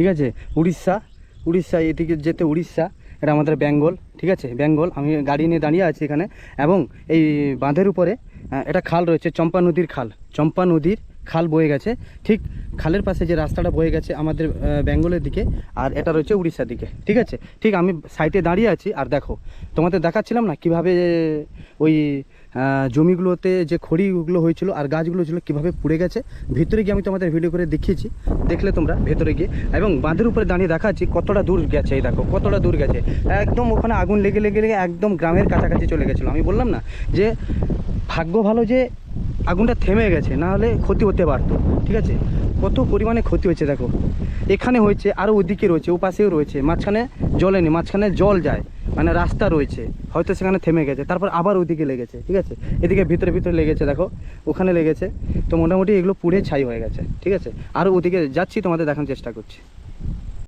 ঠিক আছে? উড়িষ্যা উড়িষ্যা, এদিকে যেতে উড়িষ্যা, এটা আমাদের বেঙ্গল, ঠিক আছে? বেঙ্গল, আমি গাড়ি নিয়ে দাঁড়িয়ে আছি এখানে। এবং এই বাঁধের উপরে এটা খাল রয়েছে, চম্পা নদীর খাল। চম্পা নদীর খাল বয়ে গেছে। ঠিক খালের পাশে যে রাস্তাটা বয়ে গেছে আমাদের বেঙ্গলের দিকে, আর এটা রয়েছে উড়িষ্যার দিকে, ঠিক আছে? ঠিক আমি সাইটে দাঁড়িয়ে আছি, আর দেখো, তোমাদের দেখাচ্ছিলাম না কীভাবে ওই জমিগুলোতে যে খড়িগুলো হয়েছিল আর গাছগুলো ছিল কীভাবে পুড়ে গেছে, ভিতরে গিয়ে আমি তোমাদের ভিডিও করে দেখিয়েছি। দেখলে তোমরা ভেতরে গিয়ে। এবং বাঁধের উপরে দাঁড়িয়ে দেখাচ্ছি কতটা দূর গেছে, এই দেখো, কতটা দূর গেছে। একদম ওখানে আগুন লেগে লেগে লেগে একদম গ্রামের কাছাকাছি চলে গেছিল। আমি বললাম না যে, ভাগ্য ভালো যে আগুনটা থেমে গেছে, না হলে ক্ষতি হতে পারতো, ঠিক আছে? কত পরিমাণে ক্ষতি হয়েছে দেখো। এখানে হয়েছে আরও ওদিকে রয়েছে ও পাশেও রয়েছে, মাঝখানে জলে নেই, মাঝখানে জল যায় মানে রাস্তা রয়েছে, হয়তো সেখানে থেমে গেছে, তারপর আবার ওদিকে লেগেছে, ঠিক আছে? এদিকে ভিতরে ভিতরে লেগেছে, দেখো, ওখানে লেগেছে, তো মোটামুটি এগুলো পুড়ে ছাই হয়ে গেছে, ঠিক আছে? আর ওদিকে যাচ্ছি, তোমাদের দেখানোর চেষ্টা করছি।